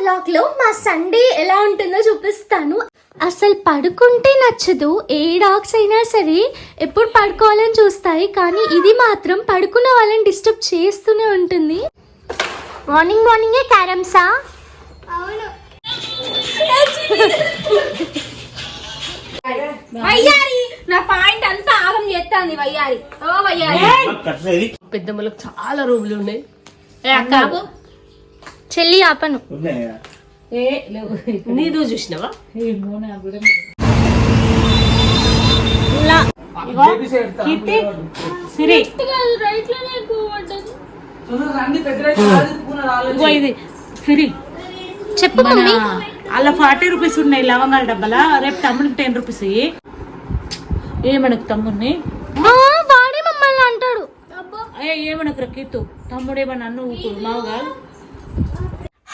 వ్లాగ్లో మా సండే ఎలా ఉంటుందో చూపిస్తాను. అసలు పడుకుంటే నచ్చదు ఏ డాగ్స్ అయినా సరే ఎప్పుడు పడుకోవాలని చూస్తాయి కానీ ఇది మాత్రం పడుకున్న వాళ్ళని డిస్టర్బ్ చేస్తూనే ఉంటుంది. మార్నింగ్ మార్నింగే క్యారమ్సా అవును. వయ్యారి నా పాయింట్ అంతా ఆగం చేస్తాంది వయ్యారి. ఓ వయ్యారి. పెద్దమ్మలకు చాలా రూములు ఉన్నాయి. ఏ అక్క నాకు చెల్లి ఆపను. నీదు చూసినావా? సిరి. చెప్పు అలా ఫార్టీ రూపీస్ ఉన్నాయి లవంగాల డబ్బాల? రేపు తమ్ముడికి టెన్ రూపీస్ ఏమనకు తమ్ముడిని? వాడే మమ్మల్ని అంటాడు. ఏ ఏమనకు తమ్ముడు అన్ను ఊకుడు మావుగా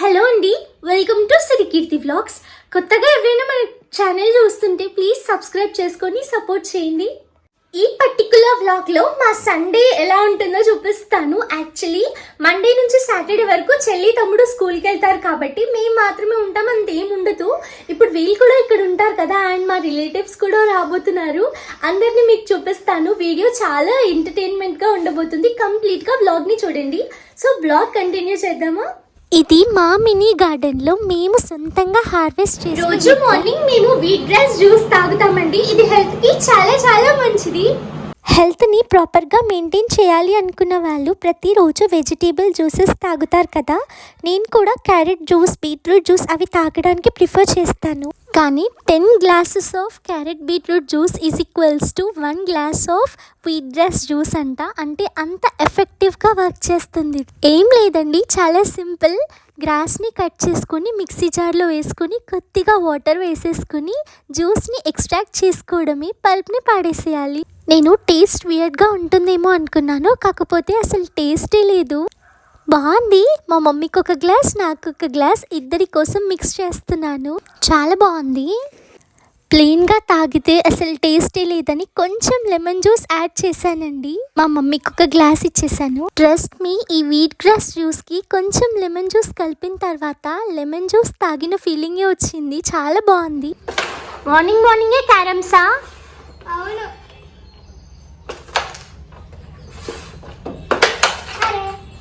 హలో అండి వెల్కమ్ టు సిరికీర్తి వ్లాగ్స్. కొత్తగా ఎవరైనా మన ఛానల్ చూస్తుంటే ప్లీజ్ సబ్స్క్రైబ్ చేసుకొని సపోర్ట్ చేయండి. ఈ పర్టికులర్ వ్లాగ్లో మా సండే ఎలా ఉంటుందో చూపిస్తాను. యాక్చువల్లీ మండే నుంచి సాటర్డే వరకు చెల్లి తమ్ముడు స్కూల్కి వెళ్తారు కాబట్టి మేము మాత్రమే ఉంటాం అంతేం ఉండదు. ఇప్పుడు వీళ్ళు కూడా ఇక్కడ ఉంటారు కదా అండ్ మా రిలేటివ్స్ కూడా రాబోతున్నారు. అందరినీ మీకు చూపిస్తాను. వీడియో చాలా ఎంటర్టైన్మెంట్గా ఉండబోతుంది. కంప్లీట్గా వ్లాగ్ని చూడండి. సో బ్లాగ్ కంటిన్యూ చేద్దామా? ఇది మా మినీ గార్డెన్లో మేము సొంతంగా హార్వెస్ట్ చేసి రోజు మార్నింగ్ మేము వీట్ గ్రాస్ జ్యూస్ తాగుతామండి. ఇది హెల్త్కి చాలా చాలా మంచిది. హెల్త్ని ప్రాపర్గా మెయింటైన్ చేయాలి అనుకున్న వాళ్ళు ప్రతిరోజు వెజిటేబుల్ జ్యూసెస్ తాగుతారు కదా. నేను కూడా క్యారెట్ జ్యూస్ బీట్రూట్ జ్యూస్ అవి తాగడానికి ప్రిఫర్ చేస్తాను. కానీ ten glasses of carrot beetroot juice is equals to one glass of wheat grass juice అంట. అంటే అంత ఎఫెక్టివ్గా వర్క్ చేస్తుంది. ఏం లేదండి చాలా సింపుల్ గ్రాస్ని కట్ చేసుకొని మిక్సీ జార్లో వేసుకొని కొద్దిగా వాటర్ వేసేసుకుని జ్యూస్ని ఎక్స్ట్రాక్ట్ చేసుకోవడమే పల్ప్ని పాడేసేయాలి. నేను టేస్ట్ వియర్డ్గా ఉంటుందేమో అనుకున్నాను కాకపోతే అసలు టేస్టే లేదు. బాగుంది. మా మమ్మీకి ఒక గ్లాస్ నాకు ఒక గ్లాస్ ఇద్దరి కోసం మిక్స్ చేస్తున్నాను. చాలా బాగుంది. ప్లెయిన్గా తాగితే అసలు టేస్టే లేదని కొంచెం లెమన్ జ్యూస్ యాడ్ చేశానండి. మా మమ్మీకి ఒక గ్లాస్ ఇచ్చేసాను ట్రస్ట్ మీ ఈ వీట్ గ్రాస్ జ్యూస్కి కొంచెం లెమన్ జ్యూస్ కలిపిన తర్వాత లెమన్ జ్యూస్ తాగిన ఫీలింగే వచ్చింది. చాలా బాగుంది. మార్నింగ్ మార్నింగే క్యారమ్సా? అవును.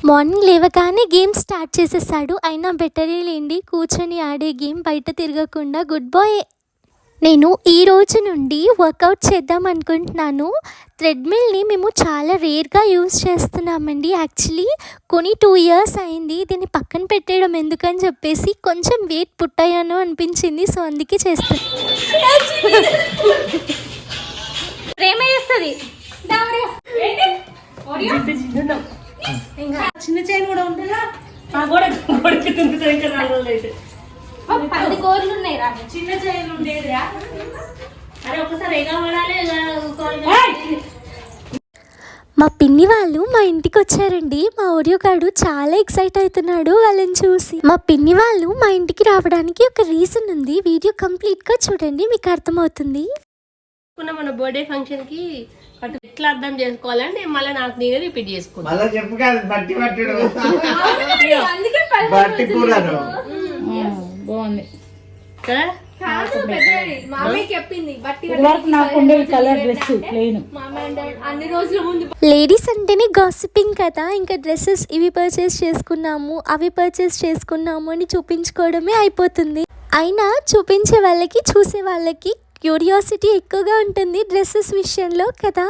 మార్నింగ్ లేవగానే గేమ్ స్టార్ట్ చేసేసాడు. అయినా బెటరే లేండి. కూర్చొని ఆడే గేమ్ బయట తిరగకుండా గుడ్ బాయ్. నేను ఈ రోజు నుండి వర్కౌట్ చేద్దాం అనుకుంటున్నాను. థ్రెడ్మిల్ని మేము చాలా రేర్గా యూస్ చేస్తున్నామండి. యాక్చువల్లీ కొన్ని టూ ఇయర్స్ అయింది. దీన్ని పక్కన పెట్టేయడం ఎందుకని చెప్పేసి కొంచెం వెయిట్ పుట్టయ్యాను అనిపించింది. సో అందుకే చేస్తాను ప్రేమ చేస్తుంది. చిన్న చైన్ కూడా ఉంటుందా? మా కూడా కొడుకు తింటుంది ఇంకా నాలుగు రోజులు అయితే. పది కోర్లు ఉన్నాయి రా. చిన్న చైన్ ఉండేదిరా అరే ఒకసారి ఎగా పడాలి మా పిన్ని వాళ్ళు మా ఇంటికి వచ్చారండి. మా ఓడియో గాడు చాలా ఎక్సైట్ అవుతున్నాడు వాళ్ళని చూసి. మా పిన్ని వాళ్ళు మా ఇంటికి రావడానికి ఒక రీజన్ ఉంది. వీడియో కంప్లీట్గా చూడండి మీకు అర్థమవుతుంది. మన బర్త్డే ఫంక్షన్కి అటు ఎట్లా అర్థం చేసుకోవాలంటే మళ్ళీ నాకు నేనే రిపీట్ చేసుకున్నా మళ్ళా చెప్పు కాదు బట్టి పట్టుడు. అందుకే బట్టి కూరను బాగుంది. కదా కాదు పెద్దది. మామయ్యకి చెప్పింది బట్టి వరకు నాకు ఉండేది కలర్ డ్రెస్ ప్లెయిన్ మామయ్య అంటే అన్ని రోజుల ముందు లేడీస్ అంటేనే గాసిపింగ్ కదా. ఇంకా డ్రెస్సెస్ ఇవి పర్చేస్ చేసుకున్నాము అవి పర్చేస్ చేసుకున్నాము అని చూపించుకోవడమే అయిపోతుంది. అయినా చూపించే వాళ్ళకి చూసే వాళ్ళకి క్యూరియాసిటీ ఎక్కువగా ఉంటుంది డ్రెస్సెస్ విషయంలో కదా?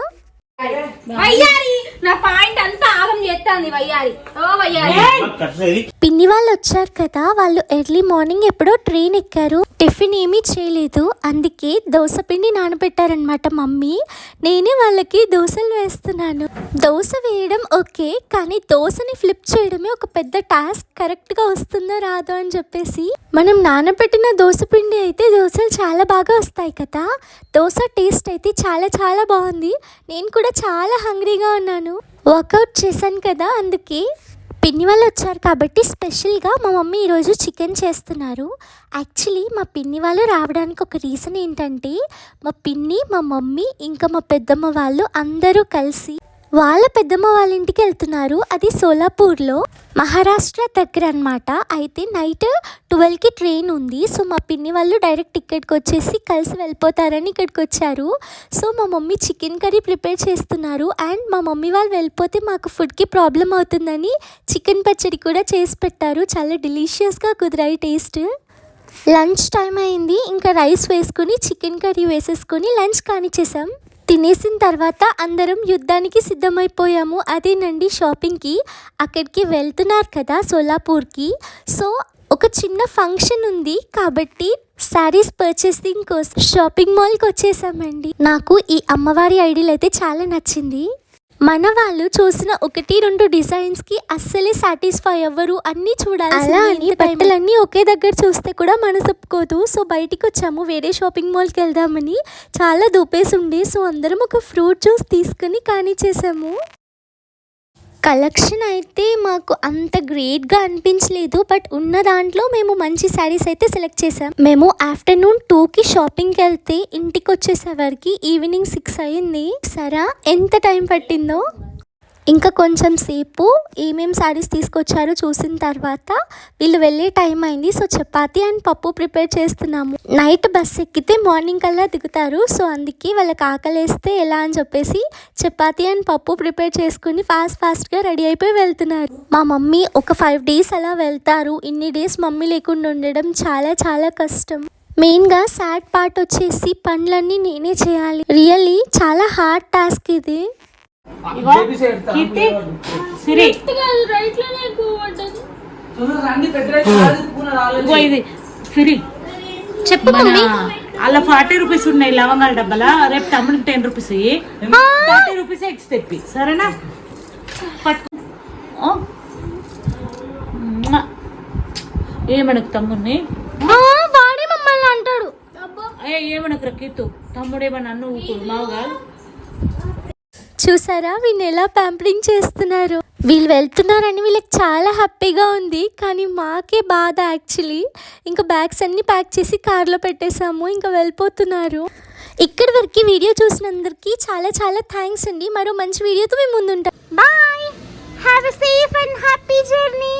నా పాయింట్ అంతా ఆగం చేస్తాంది వయ్యారి. ఓ వయ్యారి. పిన్ని వాళ్ళు వచ్చారు కదా వాళ్ళు ఎర్లీ మార్నింగ్ ఎప్పుడో ట్రైన్ ఎక్కారు. టిఫిన్ ఏమీ చేయలేదు. అందుకే దోశ పిండి నానబెట్టారనమాట మమ్మీ. నేనే వాళ్ళకి దోశలు వేస్తున్నాను. దోశ వేయడం ఓకే కానీ దోశని ఫ్లిప్ చేయడమే ఒక పెద్ద టాస్క్ కరెక్ట్గా వస్తుందో రాదో అని చెప్పేసి. మనం నానబెట్టిన దోశ పిండి అయితే దోశలు చాలా బాగా వస్తాయి కదా. దోశ టేస్ట్ అయితే చాలా చాలా బాగుంది. నేను కూడా చాలా హంగ్రీగా ఉన్నాను. వర్కౌట్ చేశాను కదా అందుకే పిన్ని వాళ్ళు వచ్చారు కాబట్టి స్పెషల్గా మా మమ్మీ ఈరోజు చికెన్ చేస్తున్నారు. యాక్చువల్లీ మా పిన్ని వాళ్ళు రావడానికి ఒక రీజన్ ఏంటంటే మా పిన్ని మా మమ్మీ ఇంకా మా పెద్దమ్మ వాళ్ళు అందరూ కలిసి వాళ్ళ పెద్దమ్మ వాళ్ళ ఇంటికి వెళ్తున్నారు. అది సోలాపూర్లో. మహారాష్ట్ర దగ్గర అనమాట అయితే నైట్ ట్వెల్వ్కి ట్రైన్ ఉంది. సో మా పిన్ని వాళ్ళు డైరెక్ట్ టిక్కెట్కి వచ్చేసి కలిసి వెళ్ళిపోతారని ఇక్కడికి వచ్చారు. సో మా మమ్మీ చికెన్ కర్రీ ప్రిపేర్ చేస్తున్నారు. అండ్ మా మమ్మీ వాళ్ళు వెళ్ళిపోతే మాకు ఫుడ్కి ప్రాబ్లం అవుతుందని చికెన్ పచ్చడి కూడా చేసి పెట్టారు. చాలా డెలిషియస్గా కుదిరాయి టేస్ట్. లంచ్ టైం అయింది. ఇంకా రైస్ వేసుకుని చికెన్ కర్రీ వేసేసుకొని లంచ్ కానిచ్చేసాం. తినేసిన తర్వాత అందరం యుద్ధానికి సిద్ధమైపోయాము. అదేనండి షాపింగ్కి. అక్కడికి వెళ్తున్నారు కదా సోలాపూర్కి. సో ఒక చిన్న ఫంక్షన్ ఉంది కాబట్టి శారీస్ పర్చేసింగ్ కోసం షాపింగ్ మాల్కి వచ్చేసామండి. నాకు ఈ అమ్మవారి ఐడియల్ అయితే చాలా నచ్చింది. మన వాళ్ళు చూసిన ఒకటి రెండు డిజైన్స్కి అస్సలే సాటిస్ఫై అవ్వరు. అన్ని చూడాలి అలా అని బట్టలన్నీ ఒకే దగ్గర చూస్తే కూడా మనసు ఒప్పుకోదు. సో బయటికి వచ్చాము వేరే షాపింగ్ మాల్కి వెళ్దామని. చాలా దూపేసి ఉండే సో అందరం ఒక ఫ్రూట్ జ్యూస్ తీసుకుని కానిచ్చేసాము కలెక్షన్ అయితే మాకు అంత గ్రేట్గా అనిపించలేదు బట్ ఉన్న దాంట్లో మేము మంచి శారీస్ అయితే సెలెక్ట్ చేసాం. మేము ఆఫ్టర్నూన్ టూకి షాపింగ్కి వెళ్తే ఇంటికి వచ్చేసేవరకు ఈవినింగ్ సిక్స్ అయింది. సరా ఎంత టైం పట్టిందో? ఇంకా కొంచెం సేపు ఏమేం శారీస్ తీసుకొచ్చారో చూసిన తర్వాత వీళ్ళు వెళ్ళే టైం అయింది. సో చపాతి అండ్ పప్పు ప్రిపేర్ చేస్తున్నాము. నైట్ బస్ ఎక్కితే మార్నింగ్ కల్లా దిగుతారు. సో అందుకే వాళ్ళకి ఆకలేస్తే ఎలా అని చెప్పేసి చపాతి అండ్ పప్పు ప్రిపేర్ చేసుకుని ఫాస్ట్ ఫాస్ట్గా రెడీ అయిపోయి వెళ్తున్నారు. మా మమ్మీ ఒక ఫైవ్ డేస్ అలా వెళ్తారు. ఇన్ని డేస్ మమ్మీ లేకుండా ఉండడం చాలా చాలా కష్టం. మెయిన్గా సాడ్ పార్ట్ వచ్చేసి పనులన్నీ నేనే చేయాలి. రియల్లీ చాలా హార్డ్ టాస్క్ ఇది. సిరి. ఇది సిరి. చెప్పు అలా ఫార్టీ రూపీస్ ఉన్నాయి లవంగాల డబ్బాల రేపు తమ్ముడికి టెన్ రూపీస్ ఫార్టీ రూపీస్ ఎక్స్ తెప్పి సరేనా? పట్టు. ఏమనకు తమ్ముడిని? వాడే మమ్మల్ని అంటాడు. ఏ ఏమనకు కీర్తు? తమ్ముడేమన్నా ఊకుడు మావుగా చూసారా? వీళ్ళు ఎలా ప్యాంపరింగ్ చేస్తున్నారు? వీళ్ళు వెళ్తున్నారని వీళ్ళకి చాలా హ్యాపీగా ఉంది. కానీ మాకే బాధ యాక్చువల్లీ ఇంకా బ్యాగ్స్ అన్నీ ప్యాక్ చేసి కార్లో పెట్టేశాము. ఇంకా వెళ్ళిపోతున్నారు. ఇక్కడి వరకు వీడియో చూసినందరికీ చాలా చాలా థ్యాంక్స్ అండి. మరో మంచి వీడియోతో మేము ముందుంటాం. Bye have safe and happy journey